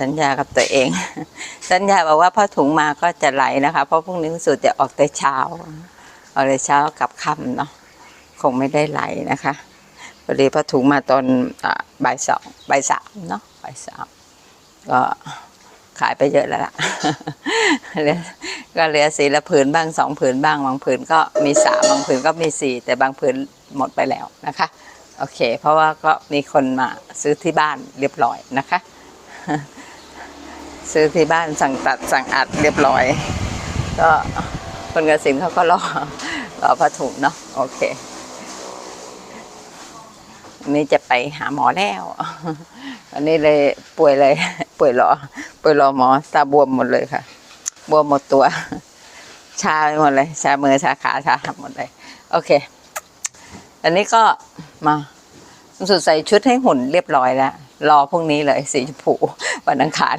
สัญญากับตัวเอง สัญญาบอกว่าพอถุงมาก็จะไหลนะคะ เพราะพรุ่งนี้คุณสุจะออกแต่เช้า ออกแต่เช้ากับค่ำเนาะคงไม่ได้ไหลนะคะพอดีพอถุงมาตอนบ่ายสองบ่ายสามเนาะบ่ายสามก็ขายไปเยอะแล้วล่ะเลือก็เหลือสีละผืนบ้างสองผืนบ้างบางผืนก็มีสามบางผืนก็มีสี่แต่บางผืนหมดไปแล้วนะคะโอเค เพราะว่าก็มีคนมาซื้อที่บ้านเรียบร้อยนะคะ ซื้อที่บ้านสั่งตัดสั่งอัดเรียบร้อย ก็คนกสินเขาก็รอรอผ้าถุงเนาะโอเควันนี้จะไปหาหมอแล้ววันนี้เลยป่วยเลย ป่วยรอป่วยรอหมอตาบวมหมดเลยค่ะ บวมหมดตัว ชาไปหมดเลย ชามือชาขาชาหมดเลย โอเค อันนี้ก็มาสุดใส่ชุดให้หุ่นเรียบร้อยแล้ว รอพรุ่งนี้เลยสีชมพูวันอังคาร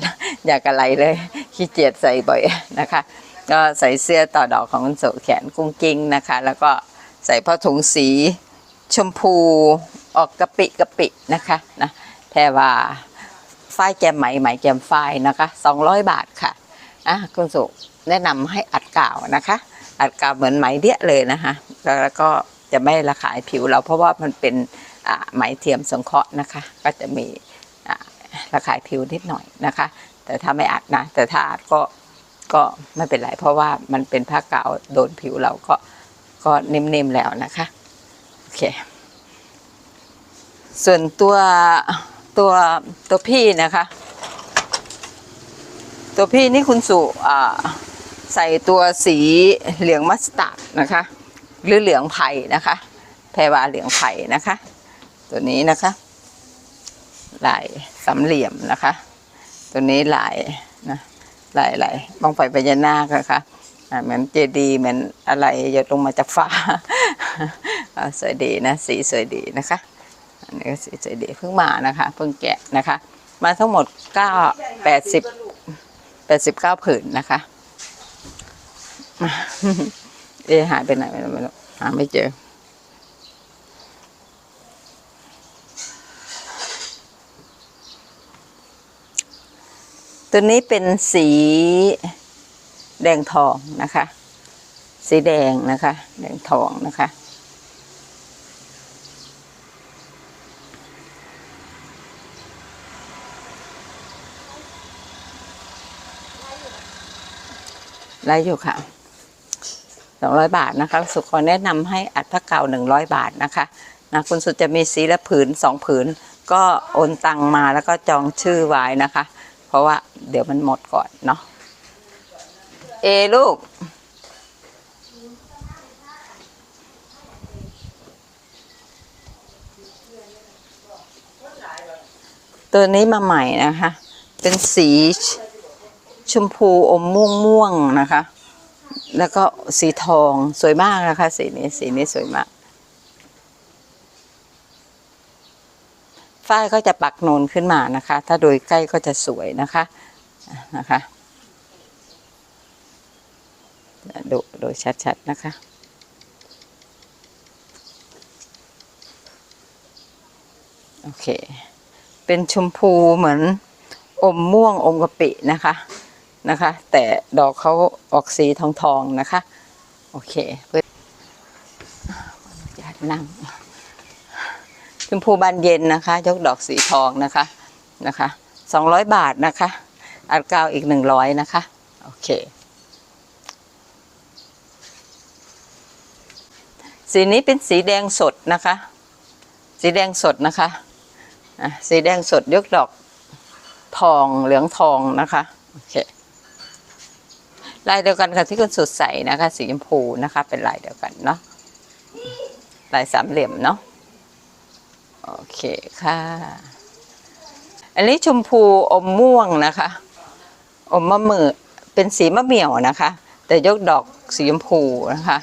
อยากอะไรเลยขี้เกียจใส่บ่อยนะคะ ก็ใส่เสื้อต่อดอกของคุณสุแขนกุ้งกิ้งนะคะ แล้วก็ใส่ผ้าถุงสีชมพูออกกะปิกะปินะคะนะแพรว่าฝ้ายแกมไหมไหมแกมฝ้ายนะคะ200 บาทค่ะอะคุณสุแนะนำให้อัดกาวนะคะ อัดกาวเหมือนไหมเดี้ยเลยนะคะแล้วก็จะไม่ระคายผิวเราเพราะว่ามันเป็นไหมเทียมสงเคราะห์นะคะ ก็จะมี ระคายผิวนิดหน่อยนะคะ แต่ถ้าไม่อัดนะ แต่ถ้าอัดก็ก็ไม่เป็นไรเพราะว่ามันเป็นผ้ากาวโดนผิวเราก็ก็นิ่มๆแล้วนะคะโอเคส่วนตัวตัวตัวพี่นะคะ ตัวพี่นี่คุณสุใส่ตัวสีเหลืองมัสตาร์ดนะคะ หรือเหลืองไผ่นะคะแพรวาเหลืองไผ่นะคะ ตัวนี้นะคะ ลายสามเหลี่ยมนะคะ ตัวนี้ลายนะลายลายบางไฟพญานาคนะคะอ่าเหมือนเจดีย์เหมือนอะไรหยดลงมาจากฟ้าสวยดีนะสีสวยดีนะคะอันนี้ก็สีสวยดีเพิ่งมานะคะเพิ่งแกะนะคะ มาทั้งหมดเก้าแปดสิบแปดสิบเก้าผืนนะคะเอะหายไปไหนไม่รู้หาไม่เจอ ตัวนี้เป็นสีแดงทองนะคะ สีแดงนะคะ แดงทองนะคะ ไล่อยู่ค่ะสองร้อยบาทนะคะสุขอแนะนำให้อัดผ้าเก่าหนึ่งร้อยบาทนะคะนะคุณสุดจะมีสีละผืนสองผืน ก็โอนตังมาแล้วก็จองชื่อไว้นะคะ เพราะว่า เดี๋ยวมันหมดก่อนเนาะเอลูก ตัวนี้มาใหม่นะคะ เป็นสีชมพูอมม่วงม่วงนะคะ แล้วก็สีทองสวยมากนะคะ สีนี้สีนี้สวยมากฝ้ายก็จะปักโนนขึ้นมานะคะ ถ้าโดยใกล้ก็จะสวยนะคะ นะคะดูโดยชัดๆนะคะ โอเค เป็นชมพูเหมือนอมม่วงอมกะปินะคะนะคะ แต่ดอกเขาออกสีทองทองๆนะคะ โอเคเพื่อญาตนั่งชมพูบานเย็นนะคะ ยกดอกสีทองนะคะนะคะสองร้อยบาทนะคะ อัดกาวอีกหนึ่งร้อยนะคะ โอเค สีนี้เป็นสีแดงสดนะคะ สีแดงสดนะคะะสีแดงสดยกดอกทองเหลืองทองนะคะโอเคลายเดียวกันค่ะที่คุณสุดใส่นะคะ สีชมพูนะคะ เป็นลายเดียวกันเนาะลายสามเหลี่ยมเนาะโอเคค่ะ อันนี้ชมพูอมม่วงนะคะ อมมะมือเป็นสีมะเหมี่ยวนะคะ แต่ยกดอกสีชมพูนะคะ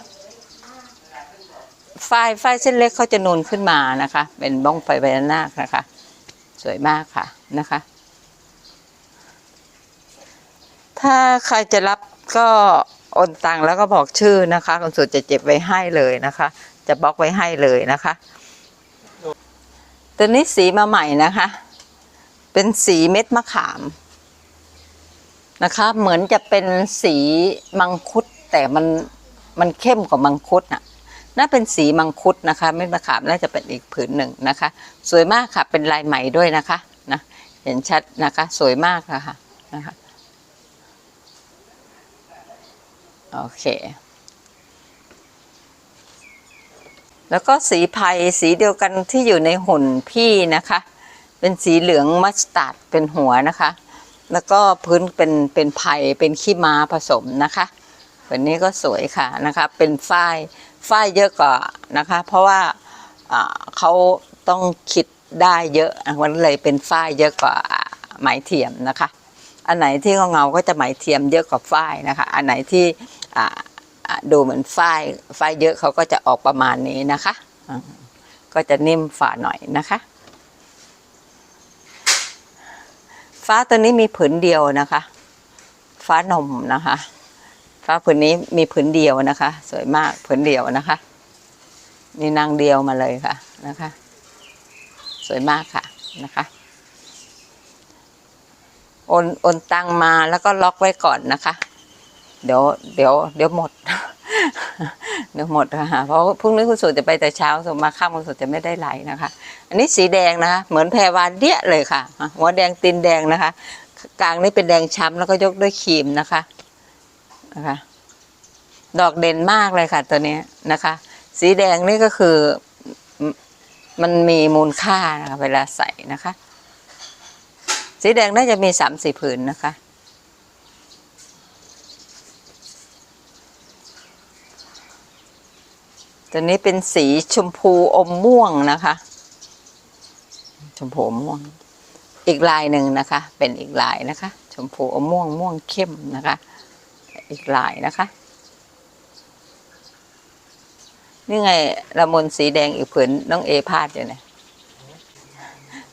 ฝ้ายฝ้ายเส้นเล็กเขาจะนูนขึ้นมานะคะ เป็นบ้องไฟใบหน้านะคะ สวยมากค่ะนะคะ ถ้าใครจะรับก็โอนตังแล้วก็บอกชื่อนะคะคุณสุดจะเจ็บไว้ให้เลยนะคะ จะบล็อกไว้ให้เลยนะคะ ตัวนี้สีมาใหม่นะคะ เป็นสีเม็ดมะขาม นะคะ เหมือนจะเป็นสีมังคุด แต่มันมันเข้มกว่ามังคุดน่ะน่าเป็นสีมังคุดนะคะเม็ดมะขามน่าจะเป็นอีกผืนหนึ่งนะคะ สวยมากค่ะเป็นลายไหม่ด้วยนะคะนะเห็นชัดนะคะสวยมากนะคะนะคะโอเคแล้วก็สีไผ่สีเดียวกันที่อยู่ในหุ่นพี่นะคะ เป็นสีเหลืองมัสตาร์ดเป็นหัวนะคะ แล้วก็พื้นเป็นเป็นไผ่เป็นขี้ม้าผสมนะคะแบบนี้ก็สวยค่ะนะคะเป็นฝ้ายฝ้ายเยอะกว่านะคะ เพราะว่าเขาต้องคิดได้เยอะมันเลยเป็นฝ้ายเยอะกว่าไหมเทียมนะคะ อันไหนที่เงาๆก็จะไหมเทียมเยอะกว่าฝ้ายนะคะ อันไหนที่ดูเหมือนฝ้ายฝ้ายเยอะเขาก็จะออกประมาณนี้นะคะ ก็จะนิ่มฝ่าหน่อยนะคะ ฟ้าตัวนี้มีผืนเดียวนะคะ ฟ้านมนะคะ ฟ้าผืนนี้มีผืนเดียวนะคะ สวยมากผืนเดียวนะคะนี่นางเดียวมาเลยค่ะนะคะ สวยมากค่ะนะคะโอนโอนตังมาแล้วก็ล็อกไว้ก่อนนะคะ เดี๋ยวเดี๋ยวเดี๋ยวหมด เดี๋ยวหมดค่ะเพราะพรุ่งนี้คุณสุจะไปแต่เช้าส่วนมาค่ำคุณสุจะไม่ได้ไหลนะคะ อันนี้สีแดงนะคะ เหมือนแพรวานเดี้ยเลยค่ะ หัวแดงตีนแดงนะคะ กลางนี่เป็นแดงช้ำแล้วก็ยกด้วยครีมนะคะนะคะ ดอกเด่นมากเลยค่ะ ตัวนี้นะคะ สีแดงนี่ก็คือมมันมีมูลค่านะคะเวลาใส่นะคะ สีแดงน่าจะมีสามสี่ผืนนะคะ ตัวนี้เป็นสีชมพูอมม่วงนะคะ ชมพูอมม่วง อีกลายหนึ่งนะคะ เป็นอีกลายนะคะ ชมพูอมม่วงม่วงเข้มนะคะ อีกลายนะคะ นี่ไงละมุนสีแดงอีกผืนน้องเอพาดอยู่เนี่ย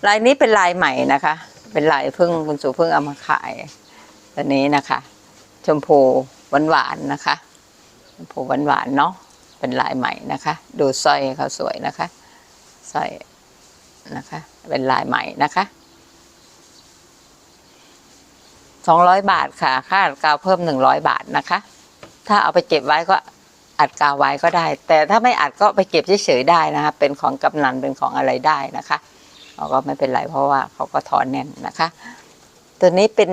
ลายนี้เป็นลายใหม่นะคะ เป็นลายพิ่งคุณสุพิ่งเอามาขายตัวนี้นะคะ ชมพูหวานหวานๆนะคะ ชมพูหวานหวานๆเนาะ เป็นลายใหม่นะคะ ดูสร้อยเขาสวยนะคะสร้อยนะคะ เป็นลายใหม่นะคะสองร้อยบาทค่ะ ค่าอัดกาวเพิ่มหนึ่งร้อยบาทนะคะ ถ้าเอาไปเก็บไว้ก็อัดกาวไว้ก็ได้ แต่ถ้าไม่อัดก็ไปเก็บเฉยๆได้นะคะ เป็นของกำนันเป็นของอะไรได้นะคะเราก็ไม่เป็นไรเพราะว่าเขาก็ถอนแน่นนะคะ ตัวนี้เป็น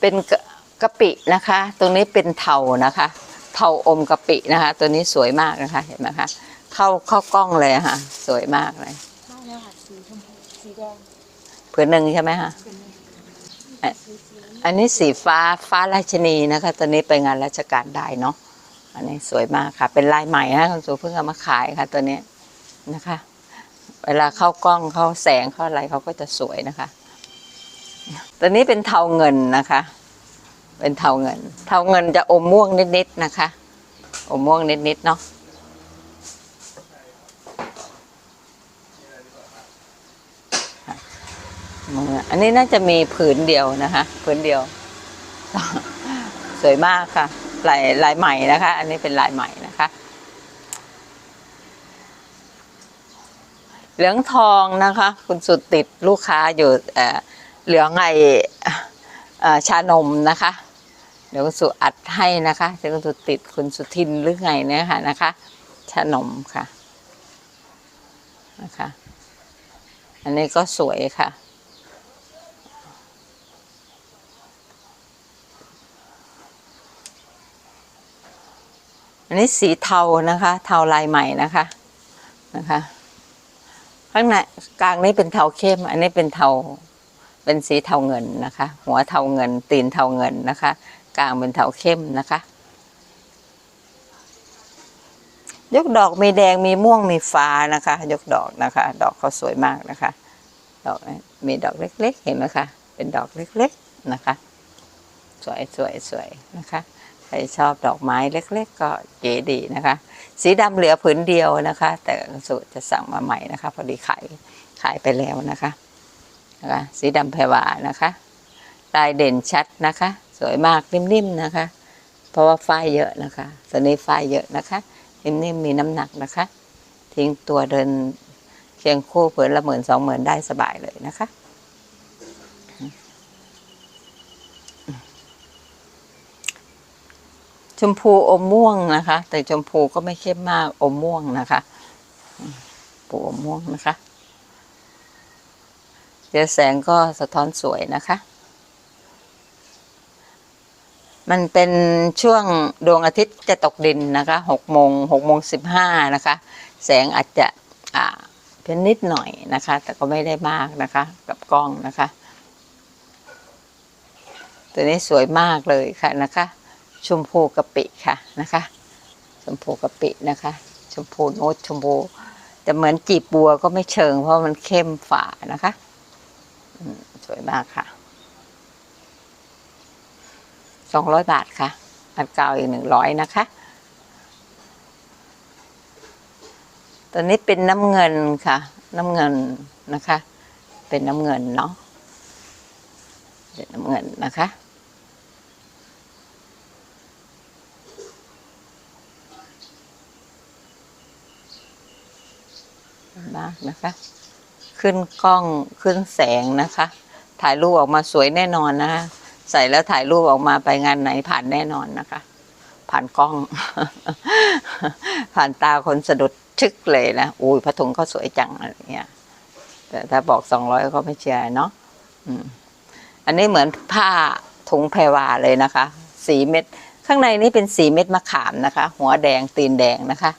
เป็นกะกะปินะคะ ตรงนี้เป็นเทานะคะ เทาอมกะปินะคะ ตัวนี้สวยมากนะคะ เห็นไหมคะ เข้าเข้ากล้องเลยอะค่ะ สวยมากเลยใช่แล้วค่ะสีชมพูสีแดงผืนหนึ่งใช่ไหมคะเป็นอะสีสีอันนี้สีฟ้าฟ้าราชนีนะคะ ตัวนี้ไปงานราชการได้เนาะอันนี้สวยมากค่ะ เป็นลายใหม่นะคุณสุเพิ่งเอามาขายค่ะ ตัวนี้นะคะ เวลาเข้ากล้องเข้าแสงเข้าอะไรเขาก็จะสวยนะคะ ตัวนี้เป็นเทาเงินนะคะ เป็นเทาเงิน เทาเงินจะอมม่วงนิดๆนะคะ อมม่วงนิดๆเนาะอันนี้น่าจะมีผืนเดียวนะคะผืนเดียว สวยมากค่ะลายลายใหม่นะคะ อันนี้เป็นลายใหม่นะคะ เหลืองทองนะคะ คุณสุดติดลูกค้าอยู่เหลืองไอเอ่อชานมนะคะ เดี๋ยวคุณสุอัดให้นะคะเดี๋ยวคุณสุติดคุณสุทินหรือไงเนี่ยค่ะนะคะชนมค่ะนะคะ อันนี้ก็สวยค่ะ อันนี้สีเทานะคะ เทาลายใหม่นะคะนะคะข้างในกลางนี้เป็นเทาเข้ม อันนี้เป็นเทาเป็นสีเทาเงินนะคะ หัวเทาเงินตีนเทาเงินนะคะ กลางเป็นเทาเข้มนะคะ ยกดอกมีแดงมีม่วงมีฟ้านะคะ ยกดอกนะคะ ดอกเขาสวยมากนะคะ ดอกมีดอกเล็ก ๆ เห็นไหมคะเป็นดอกเล็ก ๆนะคะ สวยสวยสวยนะคะใครชอบดอกไม้เล็ก ๆ ก็เก๋ดีนะคะ สีดำเหลือผืนเดียวนะคะ แต่สูตรจะสั่งมาใหม่นะคะ พอดีขายขายไปแล้วนะคะนะคะ สีดำแพรวานะคะลายเด่นชัดนะคะ วยมากนิ่มๆนะคะ เพราะว่าฝ้ายเยอะนะคะตอนนี้ฝ้ายเยอะนะคะ นิ่มๆมีน้ำหนักนะคะ ทิ้งตัวเดินเคียงคู่เผื่อละหมื่นสองหมื่นได้สบายเลยนะคะชมพูอมม่วงนะคะ แต่ชมพูก็ไม่เข้มมากอมม่วงนะคะปูอมม่วงนะคะเดี๋ยวแสงก็สะท้อนสวยนะคะ มันเป็นช่วงดวงอาทิตย์จะตกดินนะคะหกโมงหกโมงสิบห้านะคะ แสงอาจจะอ่าเป็นนิดหน่อยนะคะ แต่ก็ไม่ได้มากนะคะ กับกล้องนะคะ ตัวนี้สวยมากเลยค่ะนะคะ ชมพูกะปิค่ะนะคะ ชมพูกะปินะคะ ชมพูโน้ตชมพูแต่เหมือนจีบบัวก็ไม่เชิงเพราะมันเข้มฝานะคะสวยมากค่ะ สองร้อยบาทค่ะ อันเก่าอีกหนึ่งร้อยนะคะตัวนี้เป็นน้ำเงินค่ะ น้ำเงินนะคะ เป็นน้ำเงินเนาะเป็นน้ำเงินนะคะมากนะคะ ขึ้นกล้องขึ้นแสงนะคะ ถ่ายรูปออกมาสวยแน่นอนนะคะ ใส่แล้วถ่ายรูปออกมาไปงานไหนผ่านแน่นอนนะคะ ผ่านกล้อง ผ่านตาคนสะดุดชึกเลยนะอุ้ยพระถุงเขาสวยจังอะไรเงี้ยแต่ถ้าบอกสองร้อยก็ไม่เชื่อเนาะอันนี้เหมือนผ้าถุงแพรวาเลยนะคะ สีเม็ด ข้างในนี่เป็นสีเม็ดมะขามนะคะ หัวแดงตีนแดงนะคะ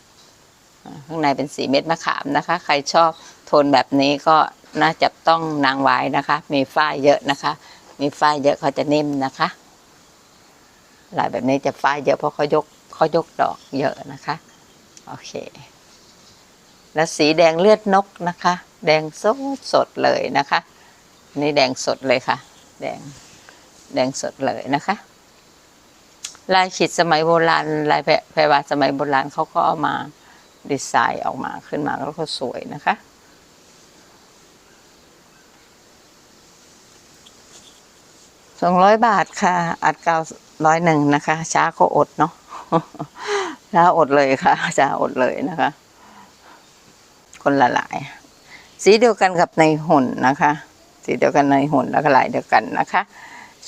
ข้างในเป็นสีเม็ดมะขามนะคะ ใครชอบโทนแบบนี้ก็น่าจะต้องนางไว้นะคะ มีฝ้ายเยอะนะคะ มีฝ้ายเยอะเขาจะนิ่มนะคะลายแบบนี้จะฝ้ายเยอะเพราะเขายกเขายกดอกเยอะนะคะ โอเค แล้วสีแดงเลือดนกนะคะ แดงสดสดเลยนะคะ นี่แดงสดเลยค่ะ แดงแดงสดเลยนะคะ ลายขีดสมัยโบราณลายแพรแพรวาสมัยโบราณเขาก็เอามาดีไซน์ออกมาขึ้นมาแล้วก็สวยนะคะ สองร้อยบาทค่ะ อัดเก้าร้อยหนึ่งนะคะ ช้าก็อดเนาะช้าอดเลยค่ะ ช้าอดเลยนะคะ คนละลาย สีเดียวกันกับในหุ่นนะคะ สีเดียวกันในหุ่นแล้วก็ลายเดียวกันนะคะ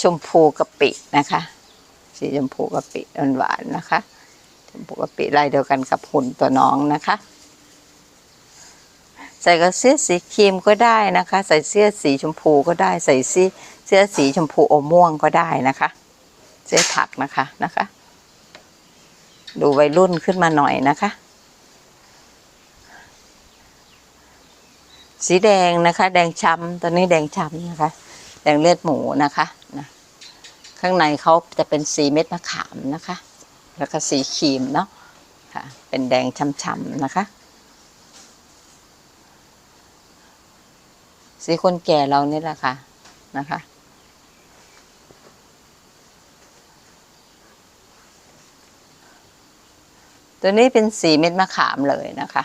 ชมพูกะปินะคะ สีชมพูกะปิหวานนะคะ ชมพูกะปิลายเดียวกันกับหุ่นตัวน้องนะคะใส่กับเสื้อสีครีมก็ได้นะคะ ใส่เสื้อสีชมพูก็ได้ ใส่เสื้อ เสื้อสีชมพูอมม่วงก็ได้นะคะ เสื้อถักนะคะนะคะ ดูวัยรุ่นขึ้นมาหน่อยนะคะ สีแดงนะคะ แดงช้ำตัวนี้แดงช้ำนะคะ แดงเลือดหมูนะคะนะข้างในเขาจะเป็นสีเม็ดมะขามนะคะ แล้วก็สีครีมเนาะค่ะ เป็นแดงช้ำๆนะคะสีคนแก่เรานี่แหละค่ะนะคะ ตัวนี้เป็นสีเม็ดมะขามเลยนะคะ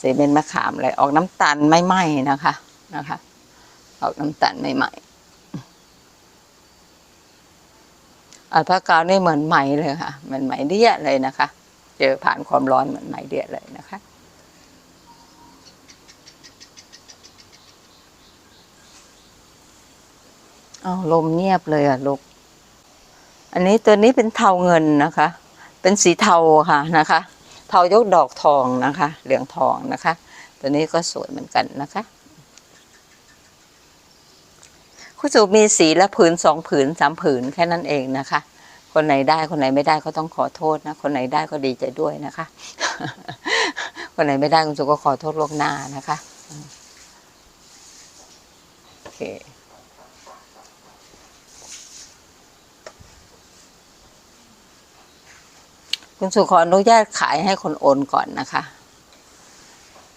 สีเม็ดมะขามเลยออกน้ำตาลไม่ไหม้นะคะนะคะ ออกน้ำตาลไม่ไหม้อัลพากาวนี่เหมือนไหมเลยค่ะเหมือนไหมเดียเลยนะคะ เจอผ่านความร้อนเหมือนไหมเดียเลยนะคะเอาลมเงียบเลยอะลูก อันนี้ตัวนี้เป็นเทาเงินนะคะ เป็นสีเทาค่ะนะคะ เทายกดอกทองนะคะ เหลืองทองนะคะ ตัวนี้ก็สวยเหมือนกันนะคะคุณสุมีสีละผืนสองผืนสามผืนแค่นั้นเองนะคะ คนไหนได้คนไหนไม่ได้ก็ต้องขอโทษนะ คนไหนได้ก็ดีใจด้วยนะคะ คนไหนไม่ได้คุณสุก็ขอโทษล่วงหน้านะคะโอเค คุณสุขออนุญาตขายให้คนโอนก่อนนะคะ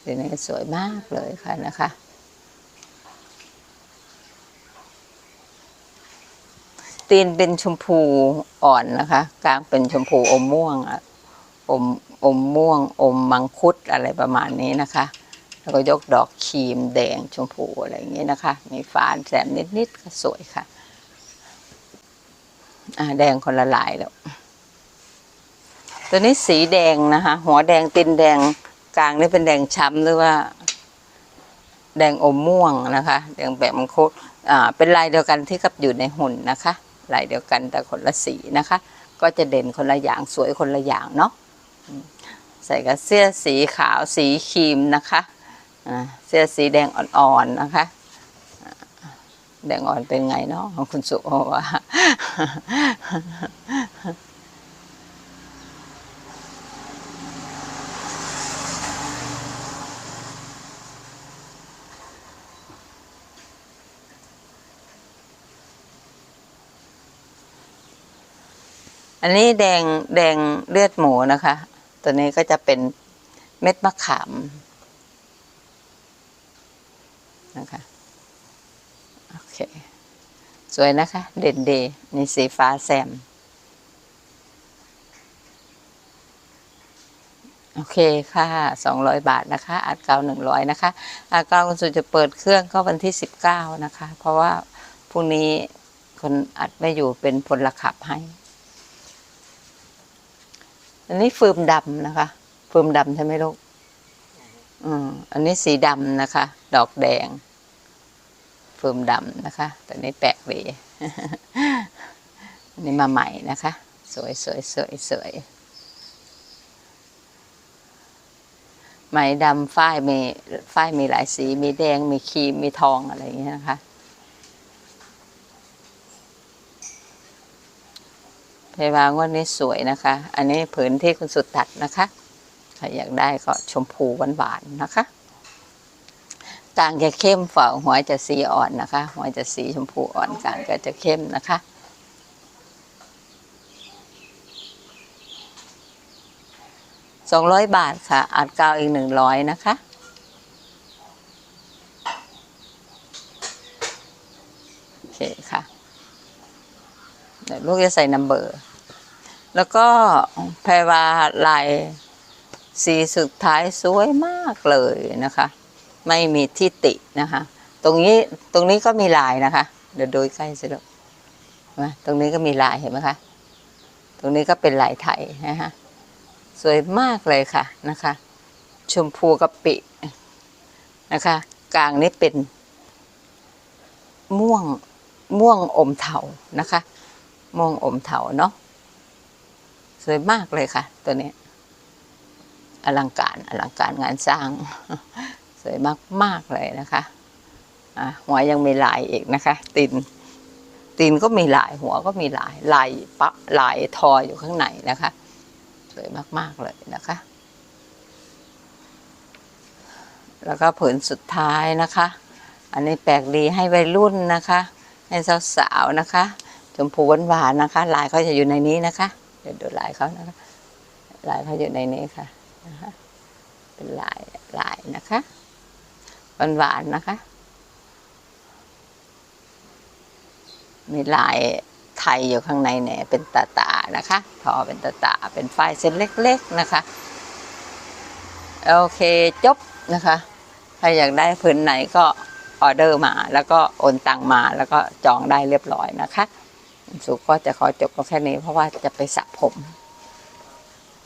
เดี๋ยวนี้สวยมากเลยค่ะนะคะ ตีนเป็นชมพูอ่อนนะคะ กลางเป็นชมพูอมม่วงอะอมอมม่วง อมมังคุดอะไรประมาณนี้นะคะ แล้วก็ยกดอกครีมแดงชมพูอะไรอย่างนี้นะคะ มีฝานแซมนิดๆก็สวยค่ะ อ่าแดงคนละลายแล้ว ตัวนี้สีแดงนะคะ หัวแดงตีนแดงกลางนี่เป็นแดงช้ำหรือว่า แดงอมม่วงนะคะ แดงแบบมังคุดอ่าเป็นลายเดียวกันที่กับอยู่ในหุ่นนะคะลายเดียวกันแต่คนละสีนะคะ ก็จะเด่นคนละอย่างสวยคนละอย่างเนาะใส่กับเสื้อสีขาวสีครีมนะคะเสื้อสีแดงอ่อนๆนะคะ แดงอ่อนเป็นไงเนาะของคุณสุบอว่า อันนี้แดงแดงเลือดหมูนะคะ ตัวนี้ก็จะเป็นเม็ดมะขามนะคะโอเค สวยนะคะ เด่นดีนี่สีฟ้าแซม โอเคค่ะสองร้อยบาทนะคะอัดเกาหนึ่งร้อยนะคะอัดเกาคุณสุจะเปิดเครื่องก็วันที่สิบเก้านะคะ เพราะว่าพรุ่งนี้คนอัดไม่อยู่เป็นพลขับให้ อันนี้ฟืมดำนะคะ ฟืมดำใช่ไหมลูกอืมอันนี้สีดำนะคะ ดอกแดง ฟืมดำนะคะ แตัวนี้แปลกดีอันนี้มาใหม่นะคะ สวยสวยสวยสวยไหมดำฝ้ายมีฝ้ายมีหลายสี มีแดง มีครีม มีทองอะไรอย่างเงี้ยนะคะ เพวางวันนี้สวยนะคะ อันนี้ผืนที่คุณสุดตัดนะคะใครอยากได้ก็ชมพูหวานๆนะคะกลางจะเข้มฝ่าหัวจะสีอ่อนนะคะ หัวจะสีชมพูอ่อนกลางก็จะเข้มนะคะสองร้อยบาทค่ะอัดกาวอีกหนึ่งร้อยนะคะ โอเคค่ะ เดี๋ยว ลูกจะใส่นัมเบอร์ แล้วก็แพรวาลายสีสุดท้ายสวยมากเลยนะคะ ไม่มีที่ตินะคะ ตรงนี้ตรงนี้ก็มีลายนะคะ เดี๋ยวดูใกล้สิลูกเห็นไหมตรงนี้ก็มีลายเห็นไหมคะ ตรงนี้ก็เป็นลายไทยนะคะสวยมากเลยค่ะนะคะ ชมพูกะปินะคะ กลางนี้เป็นม่วงม่วงอมเทานะคะ ม่วงอมเทาเนาะสวยมากเลยค่ะ ตัวนี้ อลังการอลังการงานสร้าง สวยมากมากเลยนะคะอะหัวยังมีลายอีกนะคะ ตีนตีนก็มีลายหัวก็มีลายลายปะลายทออยู่ข้างในนะคะ สวยมาก ๆ เลยนะคะ แล้วก็ผืนสุดท้ายนะคะ อันนี้แปลกดีให้วัยรุ่นนะคะ ให้สาวๆนะคะ ชมพูหวานๆนะคะ ลายเขาจะอยู่ในนี้นะคะ เดี๋ยวดูลายเขานะคะ ลายเขาอยู่ในนี้ค่ะนะคะเป็นลายลายนะคะหวานๆนะคะ มีลายไทยอยู่ข้างในเนี่ยเป็นตาตานะคะทอเป็นตาตาเป็นฝ้ายเส้นเล็ก ๆนะคะ โอเคจบนะคะใครอยากได้พื้นไหนก็ออเดอร์มา แล้วก็โอนตังมาแล้วก็จองได้เรียบร้อยนะคะ สุก็จะขอจบก็แค่นี้ เพราะว่าจะไปสระผม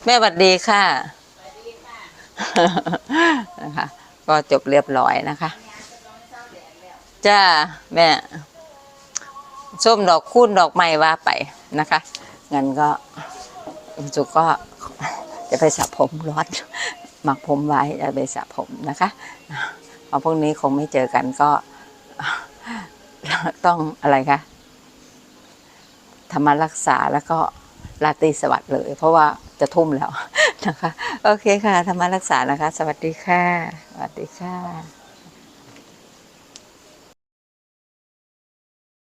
แม่หวัดดีค่ะนะคะ ก็จบเรียบร้อยนะคะจ้าแม่ส้มดอกคูณดอกไม้ว่าไปนะคะงั้นก็จุกก็จะไปสระผมร้อนหมักผมไว้จะไปสระผมนะคะเอาพวกนี้คงไม่เจอกันก็ต้องอะไรคะ ธรรมรักษาแล้วก็ลาตรีสวัสดิ์เลย เพราะว่าจะทุ่มแล้วนะคะ โอเคค่ะ ธรรมรักษานะคะ สวัสดีค่ะ สวัสดีค่ะ